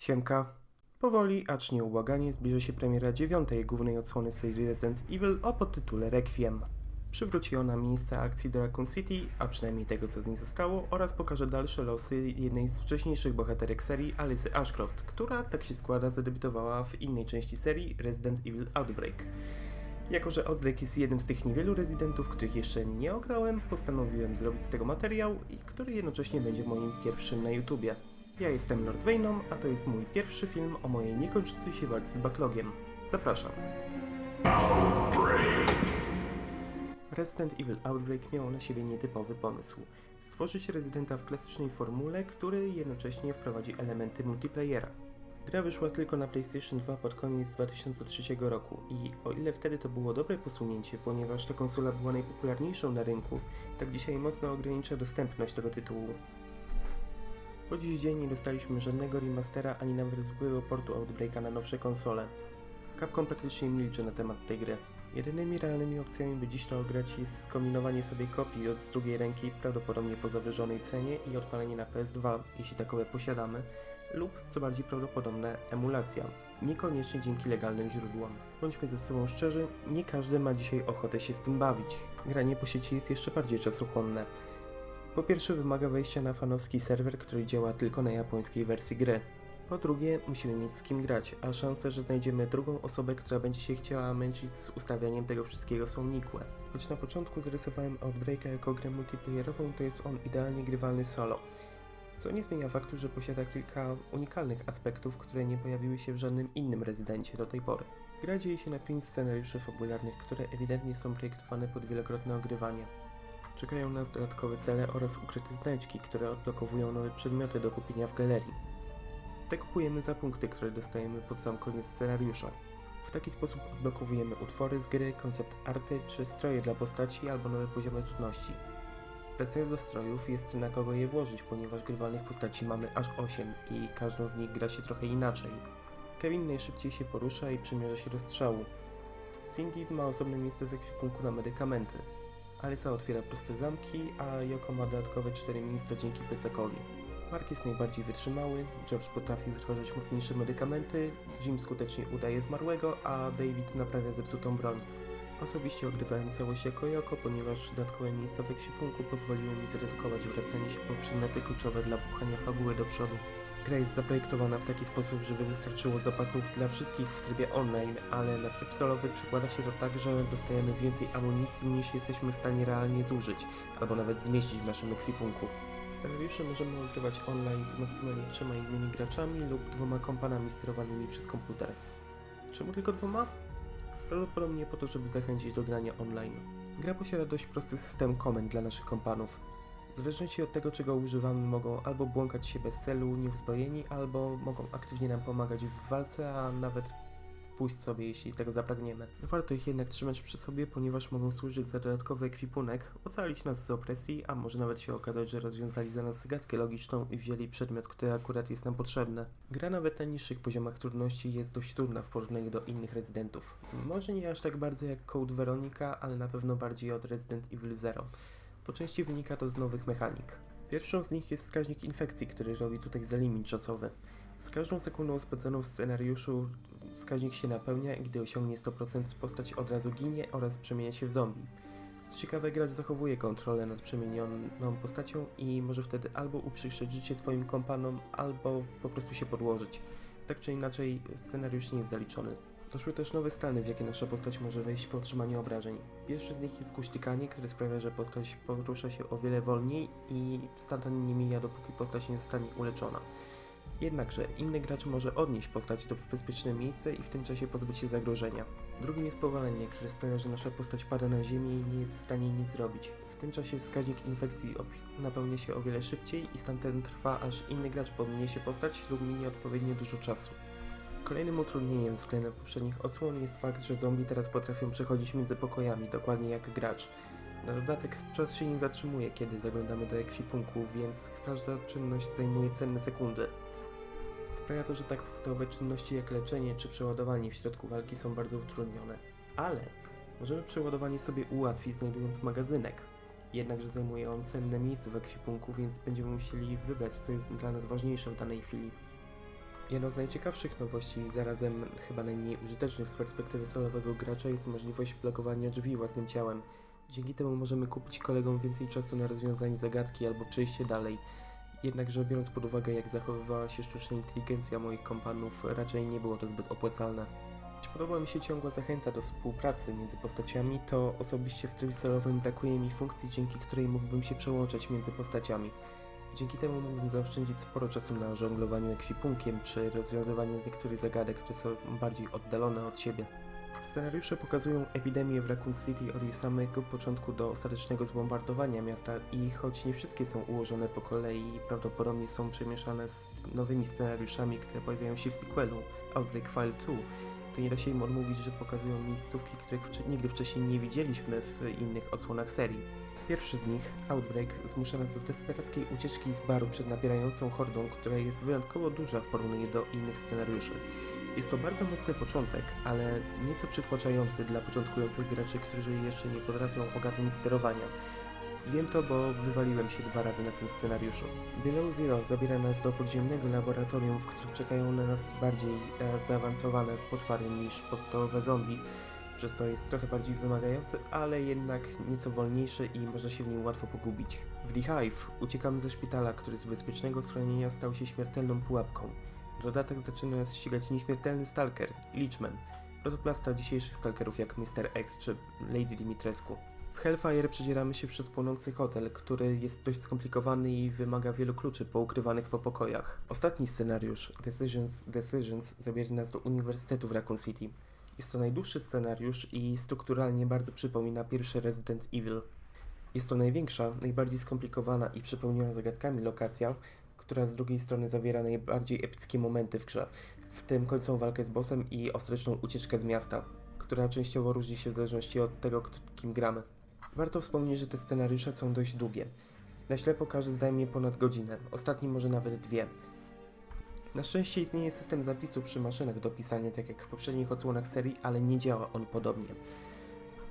Siemka. Powoli, acz nieubłaganie zbliża się premiera dziewiątej głównej odsłony serii Resident Evil o podtytule Requiem. Przywróci ona miejsce akcji do Raccoon City, a przynajmniej tego co z niej zostało, oraz pokaże dalsze losy jednej z wcześniejszych bohaterek serii, Alysy Ashcroft, która, tak się składa, zadebiutowała w innej części serii Resident Evil Outbreak. Jako, że Outbreak jest jednym z tych niewielu rezydentów, których jeszcze nie ograłem, postanowiłem zrobić z tego materiał, który jednocześnie będzie moim pierwszym na YouTubie. Ja jestem Lord Venom, a to jest mój pierwszy film o mojej niekończącej się walce z backlogiem. Zapraszam. Resident Evil Outbreak miał na siebie nietypowy pomysł. Stworzyć rezydenta w klasycznej formule, który jednocześnie wprowadzi elementy multiplayera. Gra wyszła tylko na PlayStation 2 pod koniec 2003 roku i o ile wtedy to było dobre posunięcie, ponieważ ta konsola była najpopularniejszą na rynku, tak dzisiaj mocno ogranicza dostępność tego tytułu. Po dziś dzień nie dostaliśmy żadnego remastera ani nawet zwykłego portu Outbreaka na nowsze konsole. Capcom praktycznie milczy na temat tej gry. Jedynymi realnymi opcjami, by dziś to ograć jest skombinowanie sobie kopii od z drugiej ręki, prawdopodobnie po zawyżonej cenie i odpalenie na PS2, jeśli takowe posiadamy, lub, co bardziej prawdopodobne, emulacja, niekoniecznie dzięki legalnym źródłom. Bądźmy ze sobą szczerzy, nie każdy ma dzisiaj ochotę się z tym bawić. Granie po sieci jest jeszcze bardziej czasochłonne. Po pierwsze wymaga wejścia na fanowski serwer, który działa tylko na japońskiej wersji gry. Po drugie, musimy mieć z kim grać, a szanse, że znajdziemy drugą osobę, która będzie się chciała męczyć z ustawianiem tego wszystkiego są nikłe. Choć na początku zarysowałem Outbreaka jako grę multiplayerową, to jest on idealnie grywalny solo. Co nie zmienia faktu, że posiada kilka unikalnych aspektów, które nie pojawiły się w żadnym innym rezydencie do tej pory. Gra dzieje się na pięć scenariuszy fabularnych, które ewidentnie są projektowane pod wielokrotne ogrywanie. Czekają nas dodatkowe cele oraz ukryte znajdźki, które odblokowują nowe przedmioty do kupienia w galerii. Te kupujemy za punkty, które dostajemy pod sam koniec scenariusza. W taki sposób odblokowujemy utwory z gry, koncept arty czy stroje dla postaci albo nowe poziomy trudności. Wracając do strojów, jest na kogo je włożyć, ponieważ grywalnych postaci mamy aż 8 i każdą z nich gra się trochę inaczej. Kevin najszybciej się porusza i przymierza się do strzału. Cindy ma osobne miejsce w ekwipunku na medykamenty. Alysa otwiera proste zamki, a Yoko ma dodatkowe 4 miejsca dzięki plecakowi. Mark jest najbardziej wytrzymały, George potrafi wytwarzać mocniejsze medykamenty, Jim skutecznie udaje zmarłego, a David naprawia zepsutą broń. Osobiście ogrywałem całość jako Yoko, ponieważ dodatkowe miejsca w ekwipunku pozwoliły mi zredukować wracanie się po przedmioty kluczowe dla pchania fabuły do przodu. Gra jest zaprojektowana w taki sposób, żeby wystarczyło zapasów dla wszystkich w trybie online, ale na tryb solowy przekłada się to tak, że dostajemy więcej amunicji niż jesteśmy w stanie realnie zużyć, albo nawet zmieścić w naszym ekwipunku. Scenariusze możemy odgrywać online z maksymalnie trzema innymi graczami lub dwoma kompanami sterowanymi przez komputer. Czemu tylko dwoma? Prawdopodobnie po to, żeby zachęcić do grania online. Gra posiada dość prosty system komend dla naszych kompanów. W zależności od tego, czego używamy, mogą albo błąkać się bez celu, nieuzbrojeni, albo mogą aktywnie nam pomagać w walce, a nawet pójść sobie, jeśli tego zapragniemy. Warto ich jednak trzymać przy sobie, ponieważ mogą służyć za dodatkowy ekwipunek, ocalić nas z opresji, a może nawet się okazać, że rozwiązali za nas zagadkę logiczną i wzięli przedmiot, który akurat jest nam potrzebny. Gra nawet na niższych poziomach trudności jest dość trudna w porównaniu do innych rezydentów. Może nie aż tak bardzo jak Code Veronica, ale na pewno bardziej od Resident Evil Zero. Po części wynika to z nowych mechanik. Pierwszą z nich jest wskaźnik infekcji, który robi tutaj za limit czasowy. Z każdą sekundą spędzoną w scenariuszu wskaźnik się napełnia i gdy osiągnie 100% postać od razu ginie oraz przemienia się w zombie. Co ciekawe, gracz zachowuje kontrolę nad przemienioną postacią i może wtedy albo uprzykrzyć życie swoim kompanom, albo po prostu się podłożyć. Tak czy inaczej, scenariusz nie jest zaliczony. Doszły też nowe stany, w jakie nasza postać może wejść po otrzymaniu obrażeń. Pierwszy z nich jest kuśtykanie, które sprawia, że postać porusza się o wiele wolniej i stan nie mija, dopóki postać nie zostanie uleczona. Jednakże inny gracz może odnieść postać do bezpieczne miejsce i w tym czasie pozbyć się zagrożenia. Drugim jest powalenie, które sprawia, że nasza postać pada na ziemię i nie jest w stanie nic zrobić. W tym czasie wskaźnik infekcji napełnia się o wiele szybciej i stan ten trwa, aż inny gracz podniesie postać lub minie odpowiednio dużo czasu. Kolejnym utrudnieniem względem poprzednich odsłon jest fakt, że zombie teraz potrafią przechodzić między pokojami, dokładnie jak gracz. Na dodatek czas się nie zatrzymuje, kiedy zaglądamy do ekwipunku, więc każda czynność zajmuje cenne sekundy. Sprawia to, że tak podstawowe czynności jak leczenie czy przeładowanie w środku walki są bardzo utrudnione. Ale możemy przeładowanie sobie ułatwić znajdując magazynek. Jednakże zajmuje on cenne miejsce w ekwipunku, więc będziemy musieli wybrać co jest dla nas ważniejsze w danej chwili. Jedną z najciekawszych nowości i zarazem chyba najmniej użytecznych z perspektywy solowego gracza jest możliwość blokowania drzwi własnym ciałem. Dzięki temu możemy kupić kolegom więcej czasu na rozwiązanie zagadki albo przejście dalej. Jednakże biorąc pod uwagę jak zachowywała się sztuczna inteligencja moich kompanów, raczej nie było to zbyt opłacalne. Choć podoba mi się ciągła zachęta do współpracy między postaciami, to osobiście w trybie solowym brakuje mi funkcji, dzięki której mógłbym się przełączać między postaciami. Dzięki temu mógłbym zaoszczędzić sporo czasu na żonglowaniu ekwipunkiem czy rozwiązywaniu niektórych zagadek, które są bardziej oddalone od siebie. Scenariusze pokazują epidemię w Raccoon City od jej samego początku do ostatecznego zbombardowania miasta i choć nie wszystkie są ułożone po kolei, prawdopodobnie są przemieszane z nowymi scenariuszami, które pojawiają się w sequelu Outbreak File 2, to nie da się im odmówić, że pokazują miejscówki, których nigdy wcześniej nie widzieliśmy w innych odsłonach serii. Pierwszy z nich, Outbreak, zmusza nas do desperackiej ucieczki z baru przed napierającą hordą, która jest wyjątkowo duża w porównaniu do innych scenariuszy. Jest to bardzo mocny początek, ale nieco przytłaczający dla początkujących graczy, którzy jeszcze nie potrafią ogarnąć sterowania. Wiem to, bo wywaliłem się dwa razy na tym scenariuszu. Below Zero zabiera nas do podziemnego laboratorium, w którym czekają na nas bardziej e, zaawansowane poczwary niż podstawowe zombie, przez to jest trochę bardziej wymagający, ale jednak nieco wolniejszy i można się w nim łatwo pogubić. W The Hive uciekamy ze szpitala, który z bezpiecznego schronienia stał się śmiertelną pułapką. Dodatek zaczyna nas ścigać nieśmiertelny stalker, Leechman, protoplasta dzisiejszych stalkerów jak Mr. X czy Lady Dimitrescu. W Hellfire przedzieramy się przez płonący hotel, który jest dość skomplikowany i wymaga wielu kluczy poukrywanych po pokojach. Ostatni scenariusz, Decisions, Decisions, zabiera nas do Uniwersytetu w Raccoon City. Jest to najdłuższy scenariusz i strukturalnie bardzo przypomina pierwszy Resident Evil. Jest to największa, najbardziej skomplikowana i przepełniona zagadkami lokacja, która z drugiej strony zawiera najbardziej epickie momenty w grze, w tym końcową walkę z bossem i ostateczną ucieczkę z miasta, która częściowo różni się w zależności od tego, kim gramy. Warto wspomnieć, że te scenariusze są dość długie. Na ślepo każdy zajmie ponad godzinę, ostatni może nawet dwie. Na szczęście istnieje system zapisu przy maszynach do pisania, tak jak w poprzednich odsłonach serii, ale nie działa on podobnie.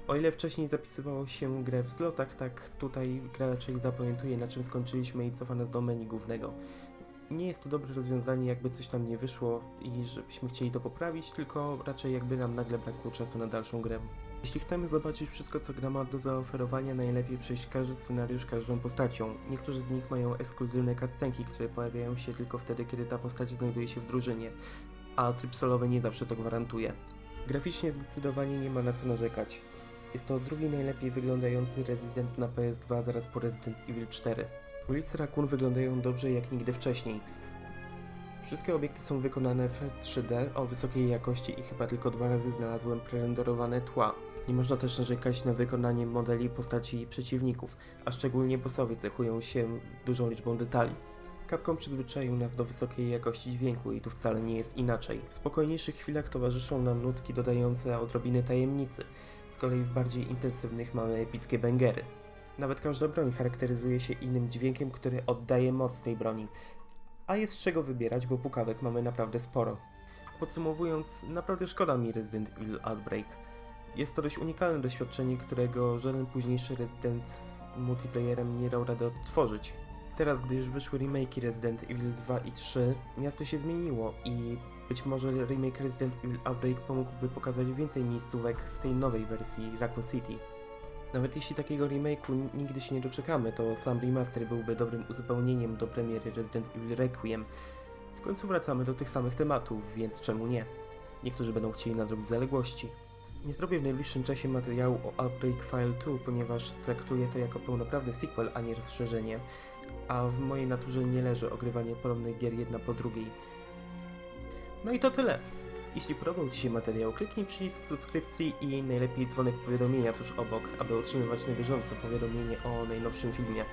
O ile wcześniej zapisywało się grę w slotach, tak tutaj gra raczej zapamiętuje na czym skończyliśmy i cofa nas do menu głównego. Nie jest to dobre rozwiązanie, jakby coś nam nie wyszło i żebyśmy chcieli to poprawić, tylko raczej jakby nam nagle brakło czasu na dalszą grę. Jeśli chcemy zobaczyć wszystko, co gra ma do zaoferowania, najlepiej przejść każdy scenariusz każdą postacią. Niektórzy z nich mają ekskluzywne cutscenki, które pojawiają się tylko wtedy, kiedy ta postać znajduje się w drużynie, a tryb solowy nie zawsze to gwarantuje. Graficznie zdecydowanie nie ma na co narzekać. Jest to drugi najlepiej wyglądający Resident na PS2 zaraz po Resident Evil 4. Ulice Raccoon wyglądają dobrze jak nigdy wcześniej. Wszystkie obiekty są wykonane w 3D o wysokiej jakości i chyba tylko dwa razy znalazłem prerenderowane tła. Nie można też narzekać na wykonanie modeli postaci przeciwników, a szczególnie bossowie cechują się dużą liczbą detali. Capcom przyzwyczaił nas do wysokiej jakości dźwięku i tu wcale nie jest inaczej. W spokojniejszych chwilach towarzyszą nam nutki dodające odrobiny tajemnicy, z kolei w bardziej intensywnych mamy epickie bangery. Nawet każda broń charakteryzuje się innym dźwiękiem, który oddaje moc tej broni. A jest z czego wybierać, bo pukawek mamy naprawdę sporo. Podsumowując, naprawdę szkoda mi Resident Evil Outbreak. Jest to dość unikalne doświadczenie, którego żaden późniejszy Resident z multiplayerem nie dał rady odtworzyć. Teraz, gdy już wyszły remake'i Resident Evil 2 i 3, miasto się zmieniło i być może remake Resident Evil Outbreak pomógłby pokazać więcej miejscówek w tej nowej wersji Raccoon City. Nawet jeśli takiego remake'u nigdy się nie doczekamy, to sam remaster byłby dobrym uzupełnieniem do premiery Resident Evil Requiem. W końcu wracamy do tych samych tematów, więc czemu nie? Niektórzy będą chcieli nadrobić zaległości. Nie zrobię w najbliższym czasie materiału o Outbreak File 2, ponieważ traktuję to jako pełnoprawny sequel, a nie rozszerzenie, a w mojej naturze nie leży ogrywanie podobnych gier jedna po drugiej. No i to tyle. Jeśli podobał Ci się materiał, kliknij przycisk subskrypcji i najlepiej dzwonek powiadomienia tuż obok, aby otrzymywać na bieżąco powiadomienie o najnowszym filmie.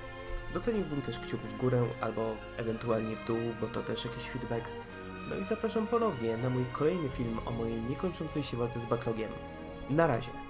Doceniłbym też kciuk w górę albo ewentualnie w dół, bo to też jakiś feedback. No i zapraszam ponownie na mój kolejny film o mojej niekończącej się walce z backlogiem. Na razie.